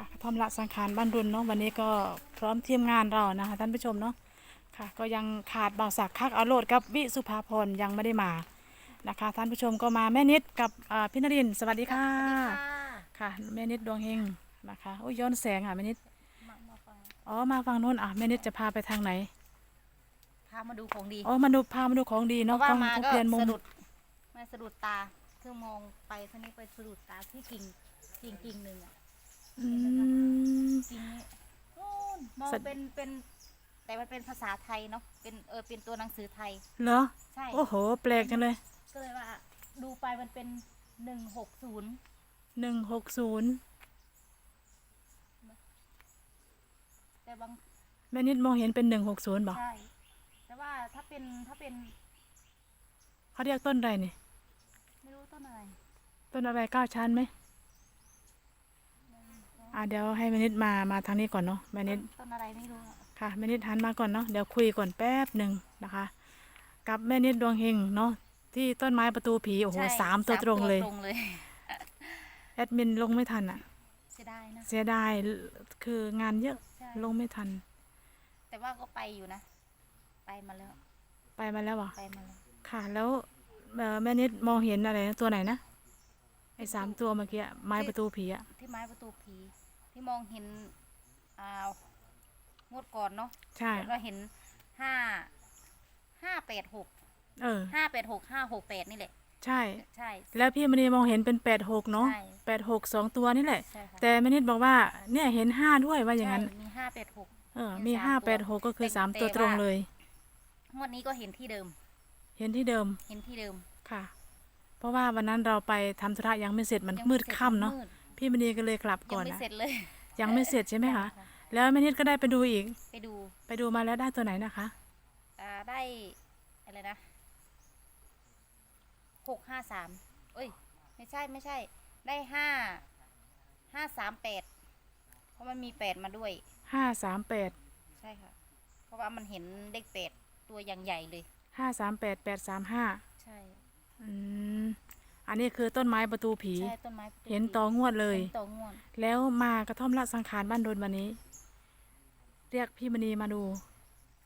ค่ะกระท่อมละสังขารบ้านรุนเนาะวันนี้ก็พร้อมทีมงานเรานะคะท่านผู้ชมเนาะค่ะ ก็ยังขาดบ่าวสักคักเอาโลดกับวิสุภาพรยังไม่ได้มานะคะ ท่านผู้ชมก็มาแม่นิดกับอ่าพี่นรินทร์สวัสดีค่ะค่ะแม่นิดดวงเฮงนะคะโอ้ยย้อนแสงอะแม่นิดมามาฟังอ๋อมาฝั่งโน้นอะแม่นิดจะพาไปทางไหนพามาดูของดี อ๋อมาดูพามาดูของดีเพเนาะราะว่าต้องมาต้องก็เปลี่ยนมุมสะดุดมาสะดุดตา คือมองไปท่านี้ไปสะดุดตาที่กิ่งกิ่งกิ่งหนึ่งอะ อืมกิ่งนี้โอ้นมองสะเป็นเป็น แต่มันเป็นภาษาไทยเนาะเป็นเออเป็นตัวหนังสือไทย เหรอ ใช่โอ้โห แปลกจังเลยก็เลยว่า ดูไปมันเป็นหนึ่งหกศูนย์หนึ่งหกศูนย์แต่บาง แม่นิดมองเห็นเป็นหนึ่งหกศูนย์บอกใช่ แต่ว่าถ้าเป็นถ้าเป็นเขาเรียกต้นอะไรนี่ ไม่รู้ต้นอะไร ต้นอะไรเก้าชั้นไหม อ่าเดี๋ยวให้แม่นิดมามาทางนี้ก่อนเนาะแม่นิดต้นอะไรไม่รู้อะค่ะแม่นิดหันมาก่อนเนาะเดี๋ยวคุยก่อนแป๊บหนึ่งนะคะ กับแม่นิดดวงเฮงเนาะที่ต้นไม้ประตูผีโอ้โหใช่สามตัวตรงเลยตรงเลยแอดมินลงไม่ทันอะ เสียดายนะเสียดายคืองานเยอะใช่ลงไม่ทัน แต่ว่าก็ไปอยู่นะ ไปมาแล้วไปมาแล้วเหรอไปมาแล้วค่ะ แล้วเอ่อแม่นิดมองเห็นอะไรนะตัวไหนนะ ไอ้สามตัวเมื่อกี้อะไม้ประตูผีอะที่ไม้ประตูผี ที่มองเห็นอ่างวดก่อนเนาะใช่ เราเห็นห้าห้าแปดหกเออ ห้าแปดหกห้าหกแปดนี่แหละ ใช่ ใช่ แล้วพี่มณีมองเห็นเป็นแปดหกเนาะใช่แปดหกสองตัวนี่แหละ ใช่ค่ะ แต่แม่นิดบอกว่าเนี่ยเห็นห้าด้วยว่าอย่างนั้น ใช่มีห้าแปดหก เออเห็นมีสามห้าตัวแปดหกก็คือแต่สามแต่ตัวตรงว่า เลย งวดนี้ก็เห็นที่เดิม เห็นที่เดิม เห็นที่เดิม ค่ะ เพราะว่าวันนั้นเราไปทำธุระยังไม่เสร็จมันยังมืไดค่ำเนาะมืดพี่มณีก็เลยกลับยัก่งอนไม่นะเสร็จเลย ยังไม่เสร็จใช่ไหมคะยังแล้วแม่นิดก็ได้ไปดูอีก ไปดูไปดูมาแล้วได้ตัวไหนนะคะอ่าได้อะไรนะหกห้าสามเอ้ย ไม่ใช่ไม่ใช่ ได้ห้าห้าสามแปดเพราะมันมีแปดมาด้วย ห้าสามแปดใช่ค่ะ เพราะว่ามันเห็นเลขแปดตัวอย่างใหญ่เลย ห้าสามแปดแปดสามห้าใช่ อืมอันนี้คือต้นไม้ประตูผี ใช่ต้นไม้ประตูเห็นต่องวดเลยเห็นต่องวดแล้วมากระท่อมละสังขารบ้านโดนวันนี้ เรียกพี่มณีมาดู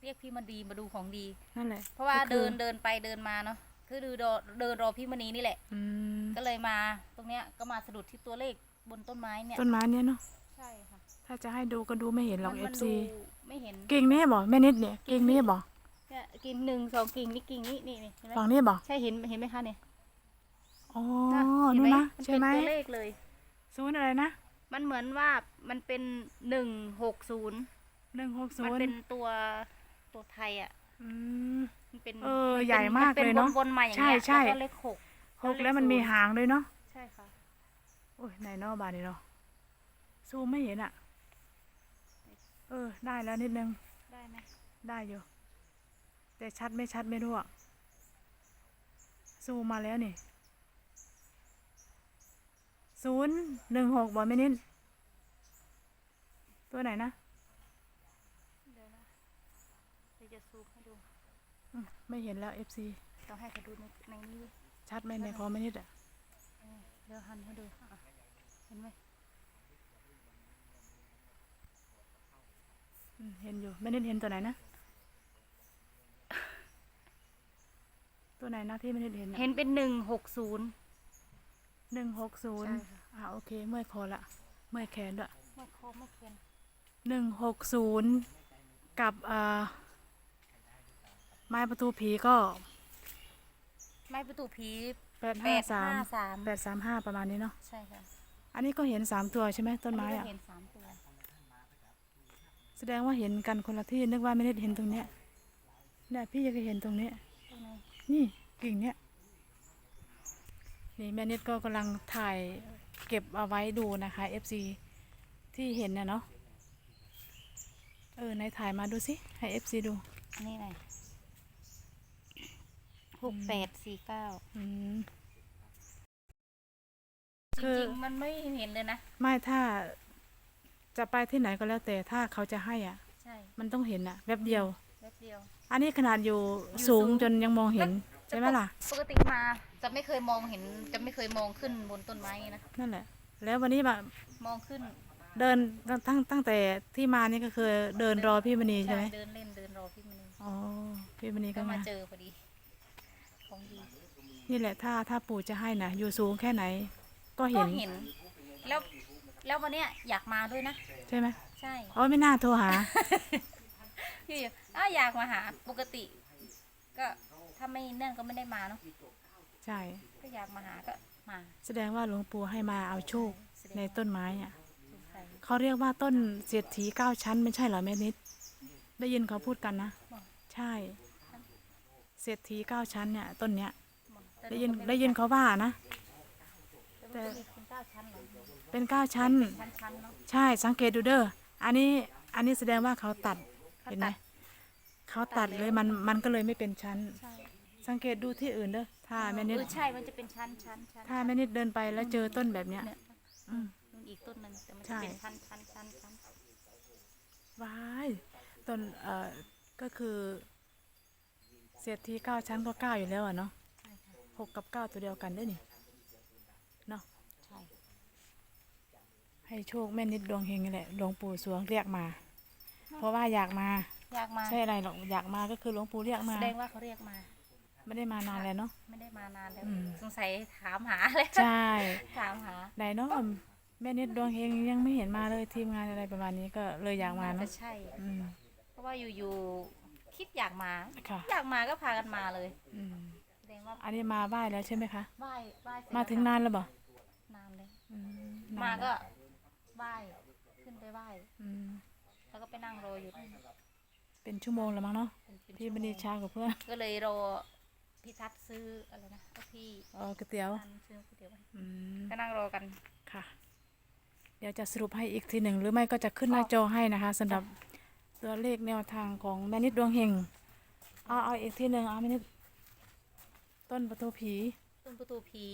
เรียกพี่มาดีมาดูของดี นั่นแหละเพราะว่าก็คือเดินเดินไปเดินมาเนาะคือดูรอเดินรอพี่มณีนี่แหละ อืมก็เลยมาตรงเนี้ยก็มาสะดุดที่ตัวเลขบนต้นไม้เนี่ยต้นไม้เนี่ยเนาะใช่ค่ะถ้าจะให้ดูก็ดูไม่เห็นหรอกมัเอมัฟดูซีไม่เห็นกิ่งนี้บ่แม่นิดเนี่ยกิ่งนี้บ่เนี่ย กิ่งหนึ่งสองกิ่งนี่กิ่งนี่นี่นี่เห็นไหมฝั่งนี้บ่ใช่เห็นเห็นไหมคะเนี่ยอ๋อน่ะเห็นู่นไหมนะมันใช่เป็นไหมตัวเลขเลยศูนย์อะไรนะ มันเหมือนว่ามันเป็นหนึ่งหกศูนย์หนึ่งหกศูมันนย์เป็นตัวตัวไทยอะอืมมันเป็นเออมันเป็นใหญ่มากป็เลยเนอะวนๆมาอย่างเงี้ยใช่ใช่แล้วก็เลขหกหกแล้วมันมีหางด้วยเนาะใช่ค่ะโอ้ยไหนเนอกบานนี่เนาะซูมไม่เห็นอะ เออ ได้แล้วนิดนึง ได้ไหมได้อยู่ แต่ชัดไม่ชัดไม่รู้อะซูมมาแล้วนี่ศูนย์หนึ่งหกบอกไม่นิดตัวไหนนะ เดี๋ยวนะเดี๋ยวจะซูมให้ดู อืมไม่เห็นแล้ว FC ต้องให้เขาดูในในนี้ดิชัดไหมในคอมไม่นิดอะเออเดี๋ยวหันให้ดูอะเห็นไหมอืมเห็นอยู่ไม่นิดเห็นตัวไหนนะ ตัวไหนนะที่ไม่นิดเห็นเห็นเป็นหนึ่งหกศูนย์หนึ่งหกศูนย์ใช่ค่ะอ่าโอเค เมื่อยคอละ เมื่อยแขนด้วยไม่ครบไม่เพียนหนึ่งหกศูนย์กับเอ่อไม้ประตูผีก็ไม้ประตูผีแปดแปห้าดสามห้าสามแปดสามห้าประมาณนี้เนาะใช่ค่ะอันนี้ก็เห็นสามตัวใช่ไหมต้นไม้อัอะก็เห็นสามตัวแสดงว่าเห็นกันคนละที่นึกว่าไม่ได้เห็นตรงเนี้ยเนี่ยพี่ยังเห็นตรงนี้ตรงนี้ นี่กิ่งเนี้ยนี่แม่นิดก็กำลังถ่ายเก็บเอาไว้ดูนะคะ FC ที่เห็นน่ะเนาะเออในถ่ายมาดูสิให้ FC ดูอันนี้ไงหกแปดสี่เก้าอืม จคือ ริงๆมันไม่เห็นเลยนะ ไม่ถ้าจะไปที่ไหนก็แล้วแต่ถ้าเขาจะให้อะ ใช่ มันต้องเห็นอะแวบเดียว แป๊บเดียว อันนี้ขนาดอยู่อยู่สูงสูงจนยังมองเห็น ใช่ไหมล่ะ ปกติมาจะไม่เคยมองเห็น จะไม่เคยมองขึ้นบนต้นไม้นะ นั่นแหละ แล้ววันนี้แบบมองขึ้นเดินตั้งตั้งแต่ที่มานี่ก็คือเดินรอพี่มณีใช่ไหมเดินเล่นเดินรอพี่มณีอ๋อพี่มณีก็ก็มามาเจอพอดี ของดี นี่แหละถ้าถ้าปู่จะให้นะอยู่สูงแค่ไหน ก็ก็เห็นเห็น แล้วแล้ววันเนี้ยอยากมาด้วยนะ ใช่ไหมใช่ อ๋อไม่น่าโทรหา พี่อ้าวอยากมาหาปกติ ก็ถ้าไม่นั่นก็ไม่ได้มาเนาะใช่ ก็อยากมาหาก็มาแสดงว่าหลวงปู่ให้มาเอาโชคแสดงในต้นไม้อะสงสัยเขาเรียกว่าต้นเศรษฐีเก้าชั้นไม่ใช่เหรอแม่นิด ได้ยินเขาพูดกันนะ บอกใช่ เศรษฐีเก้าชั้นเนี่ยต้นเนี้ยบอกแต่ได้ยินก็ม่ได้ยินเขาว่านะ แต่มันก็มีเป็นเก้าชั้นเหรอเป็นเก้าชั้น ชั้นชั้นๆเนาะใช่สังเกตดูเด้อ อันนี้อันนี้แสดงว่าเขาตัด เขาเห็นไหม ตัด เขาตัดเลยมันมันก็เลยไม่เป็นชั้น ใช่สังเกตดูที่อื่นเด้อถ้าแม่นิดเออใช่ มันจะเป็นชั้นชั้นชั้นถ้าแม่นิดเดินไปแล้วเจอต้นแบบเนี้ย เนี่ยอืมมันอีกต้นหนึ่งแต่มันใช่จะเป็นชั้นชั้นชั้นชั้นว้ายต้นเอ่อก็คือเศรษฐีเก้าชั้นก็เก้าอยู่แล้วอะเนาะใช่ค่ะหกกับเก้าตัวเดียวกันเด้วยนี่เนาะใช่ให้โชคแม่นิดดวงเฮงนี่แหละหลวงปู่สวงเรียกมา เพราะว่าอยากมา อยากมาใช่อะไรหรอกอยากมาก็คือหลวงปู่เรียกมาแสดงว่าเขาเรียกมา ไม่ได้มานานแล้วเนาะ ไม่ได้มานานแล้วอืม สงสัยถามหาเลยใช่ถามหาไหนเนาะแม่นิดดวงเฮงยังไม่เห็นมาเลยทีมงานอะไรประมาณนี้ก็เลยอยากมาน่าจะเนาะใช่ อืมเพราะว่าอยู่ๆคิดอยากมา ค่ะอยากมาก็พากันมาเลยอืมแสดงว่าอันนี้มาไหว้แล้วใช่ไหมคะ ไหว้ไหว้เสร็จมาถึงแล้วนานแล้วบ่นานเลยอืมมานแล้วก็ไหว้ขึ้นไปไหว้อืมแล้วก็ไปนั่งรออยู่นั่น เป็นชั่วโมงแล้วมั้งเนาะเป็นเป็นพี่ชั่วบันโมดีงช้ากว่าเพื่อนก็เลยรอพี่ทัศน์ซื้ออะไรนะก็พี่เออก๋วยเตี๋ยวทันซื้อก๋วยเตี๋ยวไว้อืมก็นั่งรอกัน ค่ะ เดี๋ยวจะสรุปให้อีกทีหนึ่ง หรือไม่ก็จะขึ้นหน้าจอให้นะคะสำหรับตัวเลขแนวทางของแม่นิดดวงเฮงเอาเอาอีกทีหนึ่งเอาแม่นิดต้นประตูผี ต้นประตูผี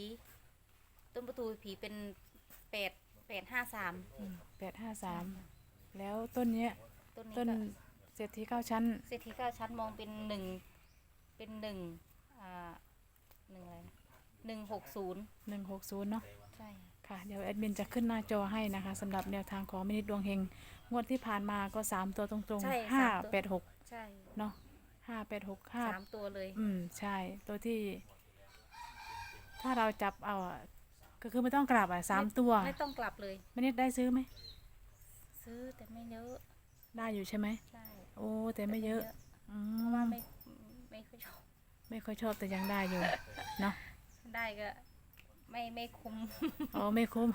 ต้นประตูผีเป็นแปดแปดห้าสามแปดห้าสามแล้วต้นเนี้ยต้นนี้ต้นก็ เศรษฐีเก้าชั้น เศรษฐีเก้าชั้นมองเป็นหนึ่งเป็นหนึ่งอ่าหนึ่งอะไรนะหนึ่งหกศูนย์หนึ่งหกศูนย์เนาะ ใช่ ค่ะ เดี๋ยวแอดมินจะขึ้นหน้าจอให้นะคะสำหรับแนวทางของแม่นิดดวงเฮง งวดที่ผ่านมาก็สามตัวตรงๆห้าแปดหกใช่เนาะห้าแปดหกห้าสามตัวเลย อืม ใช่ ตัวที่ ถ้าเราจับเอาอะก็คือไม่ต้องกลับอะสามตัวไม่ต้องกลับเลย ไม่ได้ได้ซื้อไหม ซื้อแต่ไม่เยอะ ได้อยู่ใช่ไหม ใช่โอ้แต่ไม่เยอะอืเพราะว่ามไม่ไม่ค่อยชอบไม่ค่อยชอบแต่ยังได้อยู่เนาะได้ก็ ไม่ไม่คุ้ม อ๋อไม่คุ้ม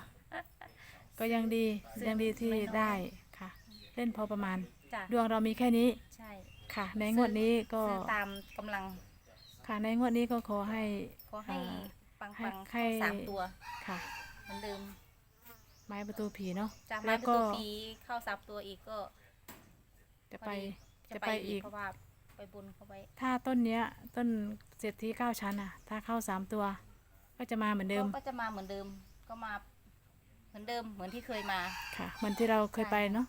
ก็ยังดีซื้อยังดีที่ไม่น้อยได้ค่ะ เล่นพอประมาณ จ้ะดวงเรามีแค่นี้ใช่ค่ะ ในงวดนี้ก็ซื้อตามกำลังค่ะในงวดนี้ก็ขอให้ ขอให้อ่าปังให้ปังให้เข้าสามตัวค่ะ เหมือนเดิมไม้ประตูผีเนาะ จากแล้มาวประก็ตูผีเข้าสามตัวอีกก็ จะไปจะจะไปไปอีอีกกเพราะว่าไปบนเขาไว้ถ้าต้นเนี้ย ต้นเศรษฐีเก้าชั้นอะ ถ้าเข้าสามตัว ก็จะมาเหมือนเดิม ก็จะมาเหมือนเดิม ก็มาเหมือนเดิมเหมือนที่เคยมาค่ะเหมือนที่เราเคยใช่ไปเนาะ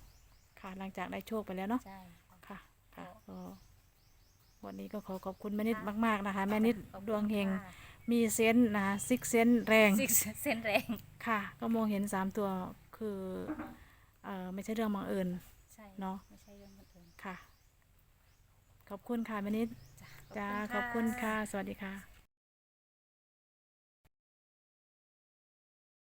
ค่ะ หลังจากได้โชคไปแล้วเนาะใช่ค่ะค่ะก็ก็วันนี้ก็ขอขอบคุณแม่นิดมากๆนะคะ แม่นิดขอบคุณดวงเฮงค่ะมีเซนส์นะคะซิกเซนแรงซิกเส้นแรงค่ะ ก็มองเห็นสามตัวคือเอ่อไม่ใช่เรื่องบังเอิญใช่เนาะ ค่ะ ขอบคุณค่ะแม่นิดจ้าจ้าขอบคุณค่ะ สวัสดีค่ะ